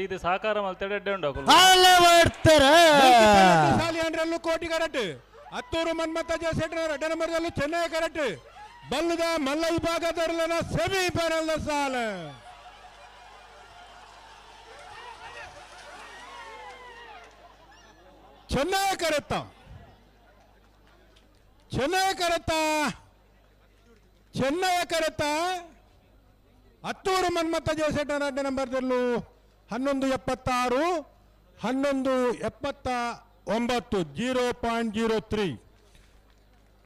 ಇದು ಸಹಕಾರ ಮಲ್ತಡೆ ಎಡ್ಡೆ ಉಂಡು ಅಲ್ಲ ಮಾಡ್ತಾರ ಸಾಲಿ ಅಂಡ್ರಲ್ಲೂ ಕೋಟಿ ಕರೆಕ್ಟ್ ಹತ್ತೂರು ಮನ್ಮತ್ತ ಜಯಸೆಟ್ರ ಎರಡ ನಂಬರ್ದಲ್ಲೂ ಚೆನ್ನೈ ಕರೆಕ್ಟ್ ಬಲ್ಲದ ಮಲ್ಲ ವಿಭಾಗದವರನ್ನ ಸೆಮಿ ಫೈನಲ್ ಸಾಲ ಚೆನ್ನೈ ಕರೆತ್ತ ಚೆನ್ನೈ ಕರೆತ್ತ ಚೆನ್ನೈ ಕರೆತ್ತ ಹತ್ತೂರು ಮನ್ಮತ್ತ ಜಯಸೆಟ್ರ ಎರಡ ನಂಬರ್ದಲ್ಲೂ ಹನ್ನೊಂದು ಎಪ್ಪತ್ತಾರು, ಹನ್ನೊಂದು ಎಪ್ಪತ್ತ ಒಂಬತ್ತು ಜೀರೋ ಪಾಯಿಂಟ್ ಜೀರೋ ತ್ರೀ.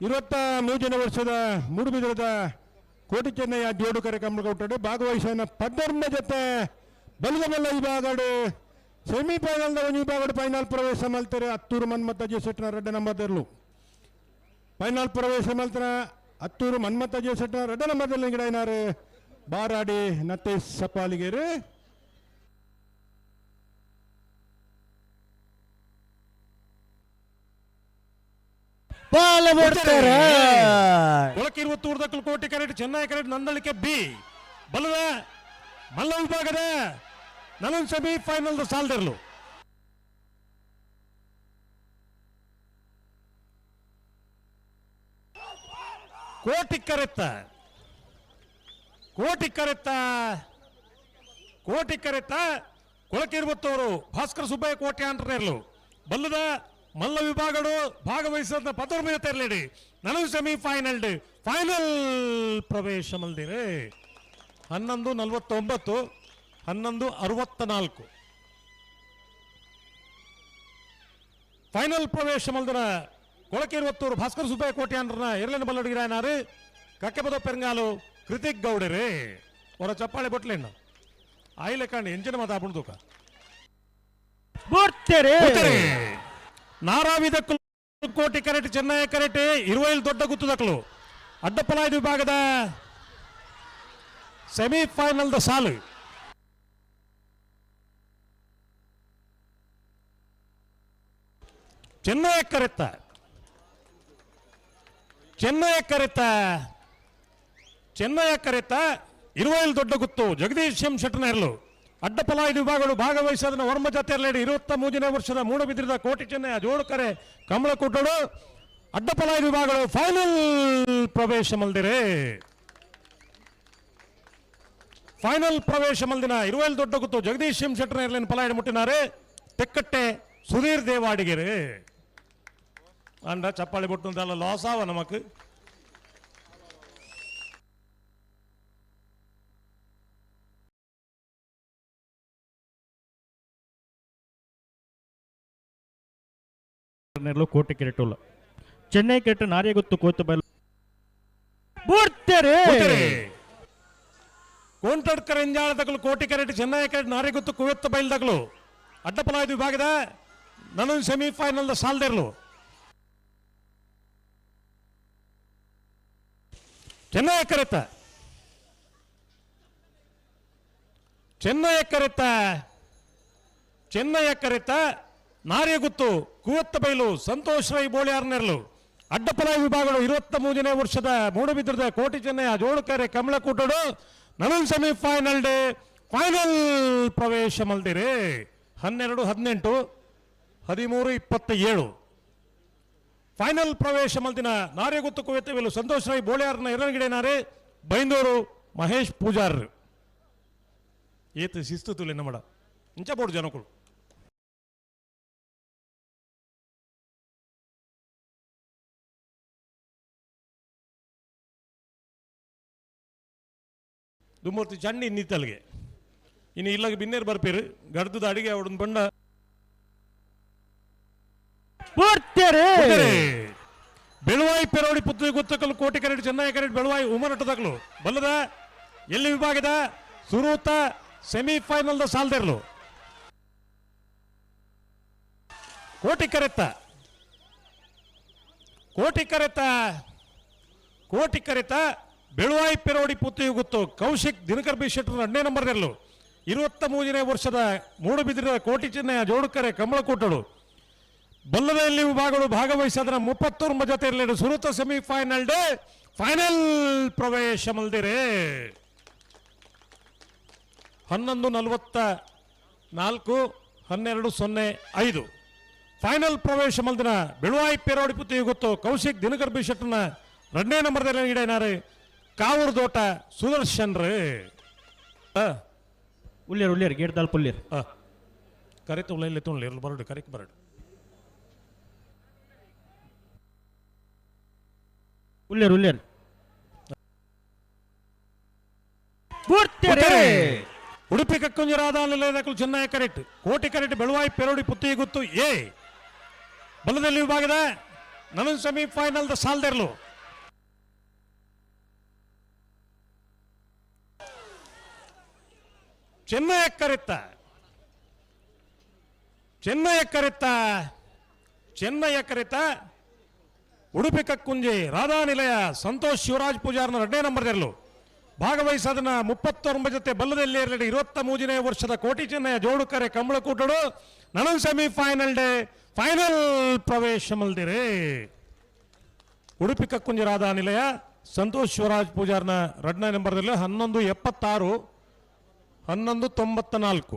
ಇವತ್ತ ಮೂಜನೇ ವರ್ಷದ ಮೂಡುಬಿದಿರದ ಕೋಟಿ ಚೆನ್ನಯ್ಯ ಜೋಡು ಕಾರ್ಯಕ್ರಮ ಕೊಟ್ಟರೆ ಭಾಗವಹಿಸಿದ ಪದ್ಧರ್ಮ ಜೊತೆ ಬಲ್ಲ ವಿಭಾಗಡು ಸೆಮಿಫೈನಲ್ದ ಒಂದು ವಿಭಾಗಡು ಫೈನಲ್ ಪ್ರವೇಶ ಮಲ್ತಾರೆ ಹತ್ತೂರು ಮನ್ಮತ್ತ ಜೇಸೆಟ್ನ ರೆಡ್ಡ ನಂಬರ್ಲು ಫೈನಲ್ ಪ್ರವೇಶ ಮಲ್ತನ ಹತ್ತೂರು ಮನ್ಮತ್ತ ಜೇಸೆಟ್ನ ರೆಡ್ಡ ನಂಬರ್ದಲ್ಲಿ ಗಿಡ ಬಾರಾಡಿ ನತ್ತೆ ಸಪಾಲಿಗೆರು. ಪಾಲ ಒಳಕ್ಕೆ ಒಳಕಿರುವ ಉರ್ದಕ್ಕಲು ಕೋಟಿ ಕರೆಟ್ ಚೆನ್ನೈ ಕರೆಟ್ ನಂದಳಿಕೆ ಬಿ. ಬಲದ ಮಲ್ಲ ವಿಭಾಗದ ನಲನ್ ಸೆಮಿ ಫೈನಲ್ ಸಾಲ್ದಿರ್ಲು. ಕೋಟಿ ಕರೆತ್ತ. ಕೋಟಿ ಕರೆತ್ತ. ಕೋಟಿ ಕರೆತ್ತ. ಕೊಳಕಿರುವತ್ತವರು ಭಾಸ್ಕರ ಸುಬ್ಬಯ್ಯ ಕೋಟೆ ಇರ್ಲು ಬಲ್ಲದ ಮಲ್ಲ ವಿಭಾಗಗಳು ಭಾಗವಹಿಸುವಂತ ಪತ್ರ ತೆರಳಿಡಿ ನನಗೆ ಸೆಮಿ ಫೈನಲ್ ಫೈನಲ್ ಪ್ರವೇಶ ಮಲ್ದಿರಿ. ಹನ್ನೊಂದು ನಲವತ್ತೊಂಬತ್ತು ಹನ್ನೊಂದು ಅರವತ್ತ ನಾಲ್ಕು ಫೈನಲ್ ಪ್ರವೇಶ ಮಲ್ದಿನ ಕೊಳಕಿರುವತ್ತೂರು ಭಾಸ್ಕರ್ ಸುಬ್ಬಯ್ಯ ಕೋಟೆ ಅಂಡ್ರನ ಎರಲಿನ ಬಲ್ಲಡಿಗಿರಾಯನಾರು ಕಕ್ಕೆಪದ ಪೆರಂಗಾಲು ಕೃತಿಕ್ ಗೌಡರಿ. ಅವರ ಚಪ್ಪಾಳೆ ಬಟ್ಲೇನು ಆಯ್ಲೆ ಕಾಣಿ ಎಂಜಿನ ಮಾತಾಡ್ಬಿಡ್ದು ಬಿಡ್ತಾರೆ ನಾರಾವಿದ ಕೋಟಿ ಕರೆಟ್ ಚೆನ್ನೈ ಕರೆಟ್ ಇರುವೈಲ್ ದೊಡ್ಡ ಗುತ್ತುದಕ್ಕಲು ಅಡ್ಡಪಲಾಯ್ದ ವಿಭಾಗದ ಸೆಮಿಫೈನಲ್ದ ಸಾಲು ಚೆನ್ನೈ ಕರೆತ್ತ ಚೆನ್ನೈ ಕರೆತ್ತ ಚೆನ್ನೈ ಕರೆತ ಇರುವೈಲ್ ದೊಡ್ಡ ಗುತ್ತು ಜಗದೀಶ್ ಎಂ ಶೆಟ್ಟನರ್ಲು ಅಡ್ಡಪಲಾಯ್ದ ವಿಭಾಗಗಳು ಭಾಗವಹಿಸೋದನ್ನ ವರ್ಮ ಜಾತಿಯರ್ಲೇಡಿ ಇರುವತ್ತ ಮೂರನೇ ವರ್ಷದ ಮೂಡಬಿದ್ರದ ಕೋಟಿ ಚೆನ್ನೈ ಜೋಡುಕರೆ ಕಮಲ ಕೊಟ್ಟಳು ಅಡ್ಡಪಲಾಯ್ದ ವಿಭಾಗಗಳು ಫೈನಲ್ ಪ್ರವೇಶ ಮಲ್ದಿರೆ ಫೈನಲ್ ಪ್ರವೇಶ ಮಲ್ದಿನ ಇರುವೈಲ್ ದೊಡ್ಡ ಗುತ್ತು ಜಗದೀಶ್ ಎಂ ಶೆಟ್ಟನರ್ಲಿನ ಪಲಾಯನ ಮುಟ್ಟಿನಾರೆ ತೆಕ್ಕಟ್ಟೆ ಸುಧೀರ್ ದೇವಾಡಿಗೆರೆ ಅಂಡ ಚಪ್ಪಾಳಿ ಬಿಟ್ಟು ಲಾಸ್ ಆವ ನಮಕ್ ನೆರಳು ಕೋಟೆ ಕೆರೆಟೋಲ ಚೆನ್ನೈ ಕೆಟ್ಟ ನಾರ್ಯಗೊತ್ತು ಕೋತು ಬಯಲು ಬಿಡ್ತಾರೆ ಕೋಂಟಡ್ಕರ್ ಎಂಜಾಳದಗಳು ಕೋಟಿ ಕೆರೆಟ್ ಚೆನ್ನೈ ಕೆರೆಟ್ ನಾರಿಗುತ್ತು ಕುವೆತ್ತ ಬೈಲ್ದಗಳು ಅಡ್ಡಪಲಾಯ್ದ ವಿಭಾಗದ ನನ್ನ ಸೆಮಿಫೈನಲ್ ಸಾಲ್ದಿರ್ಲು. ಚೆನ್ನೈ ಕರೆತ ಚೆನ್ನೈ ಕರೆತ ಚೆನ್ನೈ ಕರೆತ ನಾರ್ಯಗುತ್ತು. ಕುವತ್ತ ಬೈಲು ಸಂತೋಷ್ ರೈ ಬೋಳಿಯಾರ್ನೆರ್ಲು. ಅಡ್ಡಪಲ ವಿಭಾಗಗಳು ಇರುವತ್ತ ಮೂರನೇ ವರ್ಷದ ಮೂಡುಬಿದ್ರದ ಕೋಟಿ ಚೆನ್ನೈ ಜೋಡುಕರೆ ಕಮಲಕೂಟಡು ನನನ್ ಸೆಮಿಫೈನಲ್ ಡೇ ಫೈನಲ್ ಪ್ರವೇಶ ಮಲ್ದಿರಿ. ಹನ್ನೆರಡು, ಹದಿನೆಂಟು, ಹದಿಮೂರು ಇಪ್ಪತ್ತ ಏಳು ಫೈನಲ್ ಪ್ರವೇಶ ಮಲ್ದಿನ ನಾರ್ಯಗುತ್ತು ಕುವೆತ್ತ ಬೈಲು ಸಂತೋಷ್ ರೈ ಬೋಳಿಯಾರ್ನ ಎರಗಿಡೇನಾರೆ ಬೈಂದೂರು ಮಹೇಶ್ ಪೂಜಾರ್ ಏತು ಶಿಸ್ತು ತುಲೆ ನಮ್ಮಡ. ಇಂಚ ಬೋಡು ಜನಗಳು ದುಮ್ಮೂರ್ತಿ ಚಂಡಿ ನಿತ್ತಲ್ಗೆ. ಇನ್ನು ಇಲ್ಲಗೆ ಬಿನ್ನೇರ್ ಬರ್ಪೇರು ಗಡ್ದದ ಅಡಿಗೆ ಅವಡನ್ ಬಣ್ಣ ಬೆಳವಾಯಿ ಪೆರೋಡಿ ಪುತ್ತು ಗೊತ್ತಕಲು ಕೋಟಿ ಕರೆಟ್ ಚೆನ್ನೈ ಬೆಳವಾಯಿ ಬೆಳುವಾಯಿ ಅಟ್ಟದಾಗ್ಲು. ಬಲ್ಲದ? ಎಲ್ಲಿ ವಿಭಾಗದ? ಸುರೂತ ಸೆಮಿಫೈನಲ್ ಸಾಲ್ದಿರ್ಲು. ಕೋಟಿ ಕರೆತ್ತ. ಕೋಟಿ ಕರೆತ ಕೋಟಿ ಕರೆತ ಬೆಳುವಾಯಿ ಪೆರೋಡಿ ಪುತ್ತು ಗೊತ್ತು. ಕೌಶಿಕ್ ದಿನಕರ್ ಬಿ ಶೆಟ್ಟರ್ ನಂಬರ್ ನಂಬರ್ನಲ್ಲೂ ಇರುವತ್ತ ಮೂರನೇ ವರ್ಷದ ಮೂಡುಬಿದಿರ ಕೋಟಿ ಚಿನ್ನೆಯ ಜೋಡುಕರೆ ಕಮಲಕೂಟಳು ಬಲ್ಲದಲ್ಲಿ ವಿಭಾಗಗಳು ಭಾಗವಹಿಸಿದ್ರ ಮುಪ್ಪತ್ತೂರು ಜೊತೆ ಇರಲಿ. ಸುರತ ಸೆಮಿಫೈನಲ್ ಡೇ ಫೈನಲ್ ಪ್ರವೇಶ ಮಲ್ದಿರೆ ಹನ್ನೊಂದು ನಲವತ್ತ ನಾಲ್ಕು, ಹನ್ನೆರಡು ಸೊನ್ನೆ ಐದು. ಫೈನಲ್ ಪ್ರವೇಶ ಮಲ್ದಿನ ಬೆಳುವಾಯಿ ಪೇರೋಡಿ ಪುತ್ತಿ ಗೊತ್ತು. ಕೌಶಿಕ್ ದಿನಕರ್ ಶೆಟ್ಟನ ಎರಡನೇ ನಂಬರ್ದಲ್ಲಿ ಈಡೇನಾರು ಕಾವೂರು ದೋಟ ಸುದರ್ಶನ್ ರೀ. ಉಲ್ಲೇರ್ ಉಲ್ಲೇರ್ ಗೇಟ್ ದಾಲ್ ಪುಲ್ಲೇರ್ ಕರೆಕ್ಟ್ ಉಳ್ಳೆ ತುಳ್ಳಿ ಬರಡು ಕರೆಕ್ಟ್ ಬರಡು. ಉಲ್ಲೇರ್ ಪೂರ್ತಿಯರೇ ಉಡುಪಿ ಕಕ್ಕುಂಜರಾದ ನಿಲಯದಕ್ಕಲು ಚೆನ್ನೈ ಕರೆಕ್ಟ್ ಕೋಟಿ ಕರೆಟ್ ಬೆಳುವಾಯಿ ಪೆರೋಡಿ ಪುತ್ತಿ ಗುತ್ತು ಏ. ಬಲದಲ್ಲಿ ವಿಭಾಗದ ನನ್ನ ಸೆಮಿಫೈನಲ್ ದ ಸಾಲ್ದೆರ್ಲು. ಚೆನ್ನೈ ಕರೆತ್ತ ಚೆನ್ನೈ ಕರೆತ್ತ ಚೆನ್ನೈ ಕರೆತ ಉಡುಪಿ ಕಕ್ಕುಂಜಿ ರಾಧಾ ನಿಲಯ ಸಂತೋಷ್ ಶಿವರಾಜ್ ಪೂಜಾರ್ನ ಎರಡನೇ ನಂಬರ್ದೆರಲು ಭಾಗವಹಿಸದನ ಮುಪ್ಪತ್ತೊಂಬತ್ತು ಜೊತೆ ಬಲ್ಲದಲ್ಲಿ ಎರಡು ಇರುವತ್ತ ಮೂರನೇ ವರ್ಷದ ಕೋಟಿ ಚೆನ್ನಯ ಜೋಡುಕರೆ ಕಂಬಳಕೂಟಡು ನನಗೆ ಸೆಮಿಫೈನಲ್ ಡೇ ಫೈನಲ್ ಪ್ರವೇಶ ಮಲ್ದಿರಿ. ಉಡುಪಿ ಕಕ್ಕುಂಜಿ ರಾಧಾ ನಿಲಯ ಸಂತೋಷ್ ಶಿವರಾಜ್ ಪೂಜಾರ್ನ ಎರಡನೇ ನಂಬರ್ದಲ್ಲಿ ಹನ್ನೊಂದು ಎಪ್ಪತ್ತಾರು. ಹನ್ನೊಂದು ತೊಂಬತ್ತ ನಾಲ್ಕು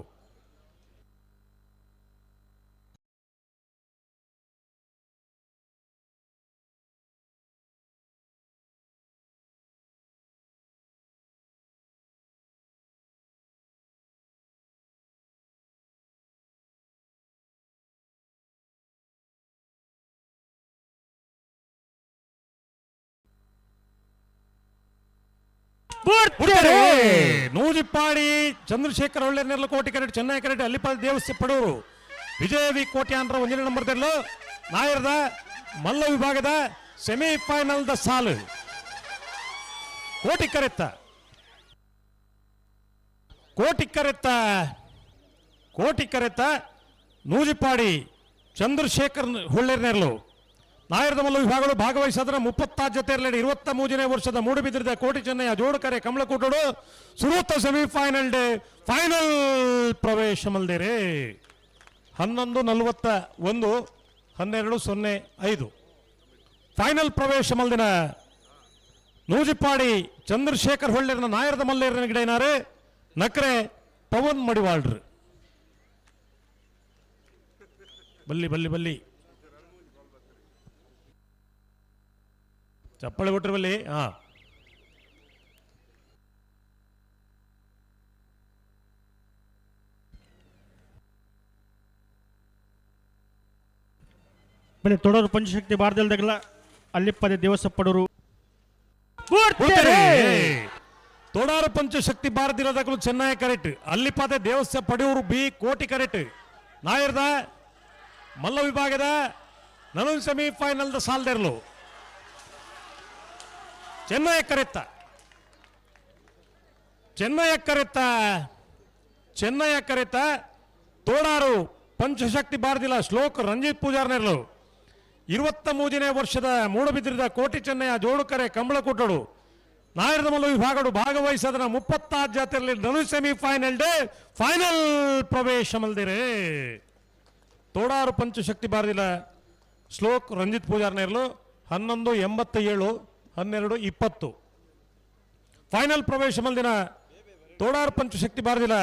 ನೂಜಿಪ್ಪಾಡಿ ಚಂದ್ರಶೇಖರ್ ಒಳ್ಳೆ ನೆರಲು ಕೋಟಿ ಕರೆಟ್ ಚೆನ್ನೈ ಕರೆಟ್ ಅಲ್ಲಿಪಾದ ದೇವಸ್ಥೆ ಪಡೂರು. ವಿಜಯವಿ ಅಂದ್ರ ಒಂದನೇ ನಂಬರ್ ತೆರಳು ನಾಯರ್ದ ಮಲ್ಲ ವಿಭಾಗದ ಸೆಮಿಫೈನಲ್ ದ ಸಾಲು. ಕೋಟಿ ಕರೆತ್ತ. ಕೋಟಿ ಕರೆತ್ತ. ಕೋಟಿ ಕರೆತ್ತ ನೂಜಿಪ್ಪಾಡಿ ಚಂದ್ರಶೇಖರ್ ಹೊಳ್ಳೆರ್ ನೆರಳು. ನಾಯರದ ಮಲ್ಲ ವಿಭಾಗಗಳು ಭಾಗವಹಿಸಿದ್ರೆ ಮುಪ್ಪತ್ತಾರು ಜೊತೆ ಇರಲಿ ಇರುವತ್ತ ಮೂರನೇ ವರ್ಷದ ಮೂಡುಬಿದ್ರದ ಕೋಟಿ ಚೆನ್ನೈಯ ಜೋಡುಕರೆ, ಕಮಲಕೂಟಡು, ಸುರೂತ ಸೆಮಿಫೈನಲ್ ಡೇ ಫೈನಲ್ ಪ್ರವೇಶ ಮಲ್ದೇರಿ. ಹನ್ನೊಂದು ನಲವತ್ತ ಒಂದು, ಹನ್ನೆರಡು ಸೊನ್ನೆ ಐದು. ಫೈನಲ್ ಪ್ರವೇಶ ಮಲ್ದಿನ ನೂಜಿಪಾಡಿ ಚಂದ್ರಶೇಖರ್ ಹೊಳ್ಳೆರನ ನಾಯರದ ಮಲ್ಲೇರಿನ ಗಿಡ ಏನಾರೆ? ನಕ್ರೆ ಪವನ್ ಮಡಿವಾಳ್ರು. ಬಲ್ಲಿ ಬಲ್ಲಿ ಬಲ್ಲಿ. ಚಪ್ಪಳಿ ಬಲ್ಲಿ ಹಾ. ಬಲೆ ತೊಡೋರು ಪಂಚಶಕ್ತಿ ಬಾರ್ದಲ್ದಾಗಲ್ಲ ಅಲ್ಲಿಪ್ಪದೆ ದಿವಸ ಪಡೋರು. ತೊಡಾರು ಪಂಚಶಕ್ತಿ ಬಾರದಿರೋದಾಗಲೂ ಚೆನ್ನಾಗಿ ಕರೆಕ್ಟ್. ಅಲ್ಲಿಪಾದೆ ದೇವಸ್ಥ ಪಡೆಯೂರು ಬಿ ಕೋಟಿ ಕರೆಕ್ಟ್. ನಾಯರ್ದ ಮಲ್ಲ ವಿಭಾಗದ ನನೊಂದು ಸೆಮಿಫೈನಲ್ ದ ಸಾಲ್ದೆರ್ಲು. ಚೆನ್ನೈ ಕರೆತ್ತ. ಚೆನ್ನಯ್ಯ ಕರೆತ್ತ. ಚೆನ್ನಯ್ಯ ಕರೆತ್ತ. ತೋಡಾರು ಪಂಚಶಕ್ತಿ ಬಾರದಿಲ್ಲ ಶ್ಲೋಕ್ ರಂಜಿತ್ ಪೂಜಾರ್ನೆರ್ಲು. ಇರುವತ್ತ ಮೂರನೇ ವರ್ಷದ ಮೂಡಬಿದ್ರಿದ ಕೋಟಿ ಚೆನ್ನಯ ಜೋಡುಕರೆ ಕಂಬಳಕೂಟಡು ನಾಯರದ ಮಲ್ಲ ವಿಭಾಗಡು ಭಾಗವಹಿಸದನ ಮುಪ್ಪತ್ತಾರು ಜಾತಿಯಲ್ಲಿ ನಲು ಸೆಮಿಫೈನಲ್ ಡೇ ಫೈನಲ್ ಪ್ರವೇಶ ಮಲ್ದಿರೆ ತೋಡಾರು ಪಂಚಶಕ್ತಿ ಬಾರದಿಲ್ಲ ಶ್ಲೋಕ್ ರಂಜಿತ್ ಪೂಜಾರ್ನೆರ್ಲು ಹನ್ನೊಂದು ಎಂಬತ್ತ ಏಳು ಹನ್ನೆರಡು, ಇಪ್ಪತ್ತು. ಫೈನಲ್ ಪ್ರವೇಶ ಮಲ್ದಿನ ತೋಡಾರ್ ಪಂಚಶಕ್ತಿ ಬಾರದಿಲ್ಲ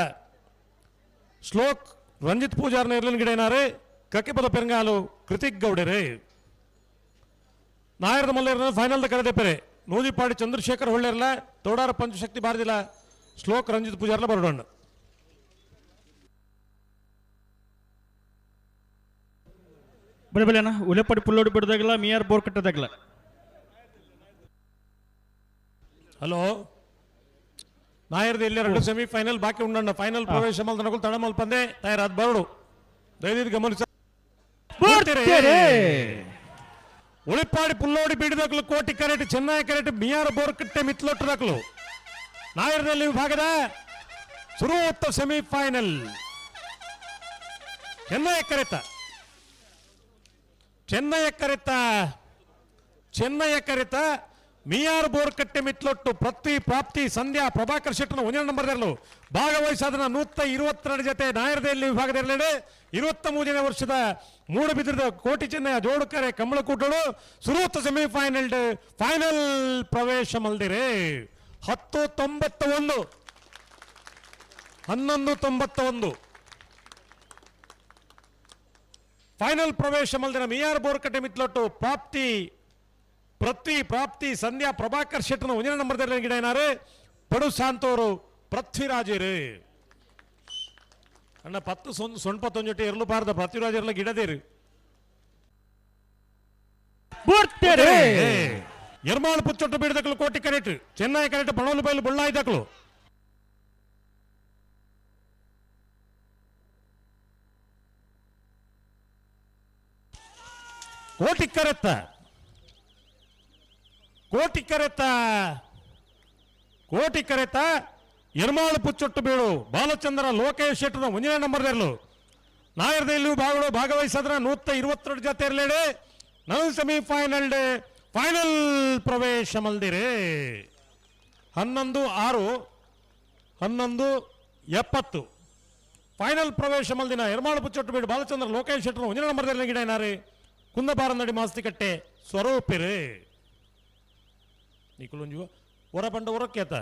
ಶ್ಲೋಕ್ ರಂಜಿತ್ ಪೂಜಾರ್ನ ಇರ್ಲಿನ ಗಿಡೇನಾರೆ ಕಕ್ಕಿಪದ ಪೆರಂಗಾಲು ಕೃತಿಕ್ ಗೌಡರೇ. ನಾಯರದ ಮಲ್ಲೇರನ ಫೈನಲ್ ಕರೆದೆ ಪೆರೆ. ನೂಜಿಪಾಡಿ ಚಂದ್ರಶೇಖರ್ ಹೊಳ್ಳೆರ್ಲ, ತೋಡಾರ ಪಂಚಶಕ್ತಿ ಬಾರದಿಲ್ಲ ಶ್ಲೋಕ್ ರಂಜಿತ್ ಪೂಜಾರ್ಲ ಬರೋಣ ಬಳಿ ಬಲೆನ ಉಲೆಪಡಿ ಪುಲ್ಲೋಡಿ ಬಿಡದಾಗಲ್ಲ, ಮಿಯಾರ್ ಬೋರ್ ಕಟ್ಟದಾಗಲ್ಲ. ಹಲೋ ನಾಯರ್ದು ಇಲ್ಲಿ ಎರಡು ಸೆಮಿಫೈನಲ್ ಬಾಕಿ ಉಂಡಣ್ಣ ಫೈನಲ್ ಪ್ರವೇಶ ಮಲ್ದ ನಕುಲ್ ತಡ ಮಲ್ಪಂದೆ ತಯಾರಾದ ಬರಡು ದಯವಿಟ್ಟು ಗಮನಿಸ ಪೂರ್ತಿಯರೇ ಉಳಿಪಾಡಿ ಪುಲ್ಲೋಡಿ ಬೀಡಿದಕ್ಲು ಕೋಟಿ ಕರೆಟ್ ಚೆನ್ನೈ ಕರೆಟ್ ಮಿಯಾರ್ ಬೋರ್ಕಟ್ಟೆ ಮಿತ್ಲೊಟ್ಟದಕ್ಲು ನಾಯರದಲ್ಲಿ ವಿಭಾಗದ ಸುರುವತ್ತ ಸೆಮಿಫೈನಲ್ ಚೆನ್ನೈ ಕರೆತ ಚೆನ್ನೈ ಕರೆತ ಚೆನ್ನೈ ಕರೆತ ಮಿಯಾರ್ ಬೋರ್ಕಟ್ಟೆ ಮಿತ್ಲೊಟ್ಟು ಪ್ರತಿ ಪ್ರಾಪ್ತಿ ಸಂಧ್ಯಾ ಪ್ರಭಾಕರ್ ಶೆಟ್ಟನ ಉಂದಿರ ನಂಬರ್ ಇರಲು ಭಾಗವಹಿಸಾದನ ನೂತ ಇರುವತ್ತೆರಡು ಜೊತೆ ನಾಯರದಲ್ಲಿ ವಿಭಾಗದೆರಡೆ ಇರುವತ್ತ ಮೂರನೇ ವರ್ಷದ ಮೂಡಬಿದ್ರದ ಕೋಟಿ ಚೆನ್ನಯ ಜೋಡುಕರೆ ಕಮಲಕೂಟಳು. ಸುರುವತ್ತ ಸೆಮಿಫೈನಲ್ ಫೈನಲ್ ಪ್ರವೇಶ ಮಲ್ದಿರೆ. ಹತ್ತು ತೊಂಬತ್ತ ಒಂದು ಹನ್ನೊಂದು ತೊಂಬತ್ತ ಒಂದು ಫೈನಲ್ ಪ್ರವೇಶ ಮಲ್ದಿರ ಮಿಯಾರ್ ಬೋರ್ಕಟ್ಟೆ ಮಿತ್ಲೊಟ್ಟು ಪ್ರಾಪ್ತಿ ಪೃಥ್ವಿ ಪ್ರಾಪ್ತಿ ಸಂಧ್ಯಾ ಪ್ರಭಾಕರ್ ಶೆಟ್ಟನ ಒಂದನೇ ನಂಬರ್ದಲ್ಲಿ ಗಿಡ ಏನಾರು ಪಡು ಸಾಂತೋರು ಪೃಥ್ವಿರಾಜರು ಅಣ್ಣ ಪತ್ತು ಸೊಂದು ಸೊಣ್ಪತ್ತೊಂಜೊಟ್ಟೆ ಇರಲು ಬಾರ್ದ ಪೃಥ್ವಿರಾಜ್ ಇರಲ ಗಿಡದೇರು ಬುಡ್ತೇರಿ ಎರ್ಮಾಳು ಪುಚ್ಚೊಟ್ಟು ಬೀಡದಕ್ಕಲು ಕೋಟಿ ಕರೆಟ್ ಚೆನ್ನೈ ಕರೆಟ್ ಬಣೋಲು ಬೈಲು ಬುಳ್ಳಾಯ್ದಕ್ಕಲು ಕೋಟಿ ಕರೆತ್ತ ಕೋಟಿ ಕರೆತ. ಕೋಟಿ ಕರೆತ. ಎರ್ಮಾಳು ಪುಚ್ಚೊಟ್ಟು ಬೀಳು. ಬಾಲಚಂದ್ರ, ಲೋಕೇಶ್ ಶೆಟ್ಟರ ಒಂದನೇ ನಂಬರ್ದರ್ಲು ನಾಯರ್ದಲ್ಲೂ ಭಾಗಗಳು ಭಾಗವಹಿಸಿದ್ರ ನೂತ ಇರುವತ್ತೆರಡು ಜೊತೆ ಇರಲೇಡೆ. ನಾವು ಸೆಮಿಫೈನಲ್ ಡೇ ಫೈನಲ್ ಪ್ರವೇಶ ಮಲ್ದಿರೆ. ಹನ್ನೊಂದು ಆರು, ಹನ್ನೊಂದು ಎಪ್ಪತ್ತು. ಫೈನಲ್ ಪ್ರವೇಶ ಮಲ್ದಿನ ಎರ್ಮಾಳು ಪುಚ್ಚೊಟ್ಟು ಬೀಡು ಬಾಲಚಂದ್ರ, ಲೋಕೇಶ್ ಶೆಟ್ಟರು ಒಂದನೇ ನಂಬರ್ದಲ್ಲಿ ಗಿಡ ಏನಾರಿ? ಕುಂದಬಾರನಡಿ ಮಾಸ್ತಿಕಟ್ಟೆ. ಸ್ವರೂಪಿರೆ. నీకులుంజు ఉర పంట ఉరక్కేత